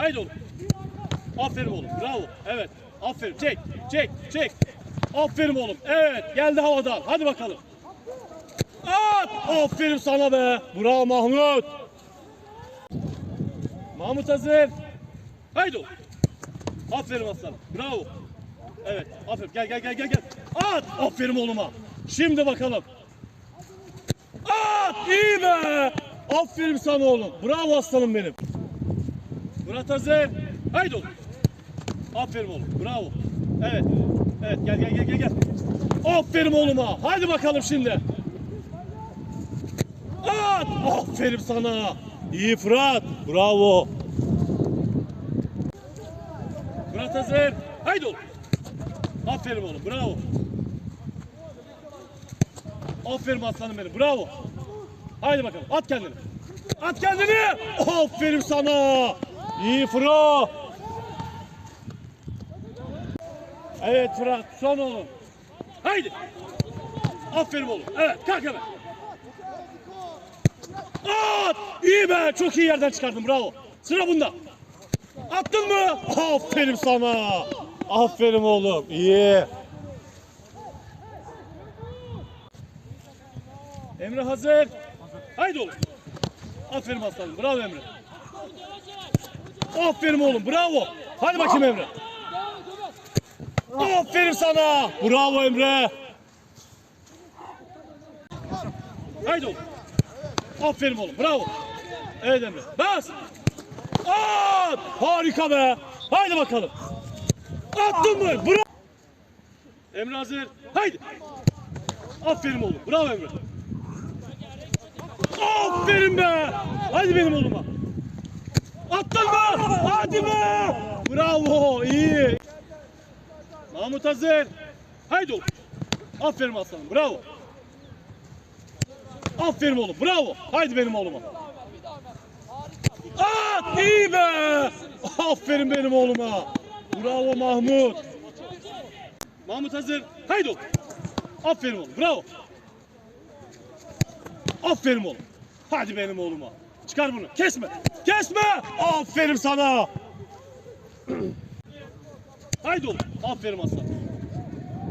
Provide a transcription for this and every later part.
Haydi oğlum. Aferin oğlum. Bravo. Evet. Aferin. Çek. Çek. Çek. Aferin oğlum. Evet. Geldi havadan. Hadi bakalım. At. Aferin sana be. Bravo Mahmut. Mahmut hazır. Haydi oğlum. Aferin aslanım. Bravo. Evet. Aferin. Gel gel gel gel gel. At. Aferin oğluma. Şimdi bakalım. At. İyi be. Aferin sana oğlum. Bravo aslanım benim. Murat hazır. Haydi oğlum. Aferin oğlum. Bravo. Evet. Evet gel gel gel gel gel. Aferin oğluma. Hadi bakalım şimdi. At. Aferin sana. İyi Fırat. Bravo. Murat hazır. Haydi oğlum. Aferin oğlum. Bravo. Aferin aslanım benim. Bravo. Haydi bakalım. At kendini. At kendini. Aferin sana. İyi Fırat. Evet Fırat. Son oğlum. Haydi. Aferin oğlum. Evet kalk hemen. At. İyi be. Çok iyi yerden çıkardın. Bravo. Sıra bunda. Attın mı? Aferin sana. Aferin oğlum. İyi. Emre hazır. Haydi oğlum. Aferin aslanım. Bravo Emre. Aferin oğlum. Bravo. Hadi bakayım Emre. Aferin sana. Bravo Emre. Haydi oğlum. Aferin oğlum. Bravo. Evet Emre. Bas. At. Harika be. Haydi bakalım. Attın mı? Bravo. Emre hazır. Haydi. Aferin oğlum. Bravo Emre. Aferin be. Hadi benim oğluma. Attın mı? Hadi be. Bravo. iyi. Mahmut hazır. Haydi oğlum. Aferin aslanım. Bravo. Aferin oğlum. Bravo. Haydi benim oğluma. At. iyi be. Aferin benim oğluma. Bravo Mahmut. Mahmut hazır. Haydi oğlum. Aferin oğlum. Bravo. Aferin oğlum. Hadi benim oğluma. Çıkar bunu. Kesme. Kesme. Aferin sana. Haydi oğlum. Aferin aslan.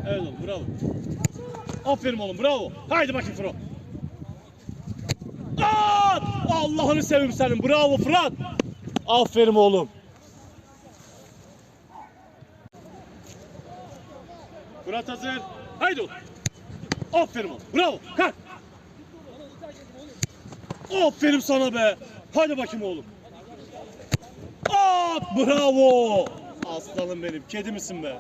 Evet oğlum bravo. Aferin oğlum bravo. Haydi bakayım Fırat. At! Allah'ını seveyim senin. Bravo Fırat. Aferin oğlum. Fırat hazır. Haydi oğlum. Aferin oğlum. Bravo. Kalk. Aferin sana be. Hadi bakayım oğlum. At! Bravo. Aslanım benim. Kedi misin be?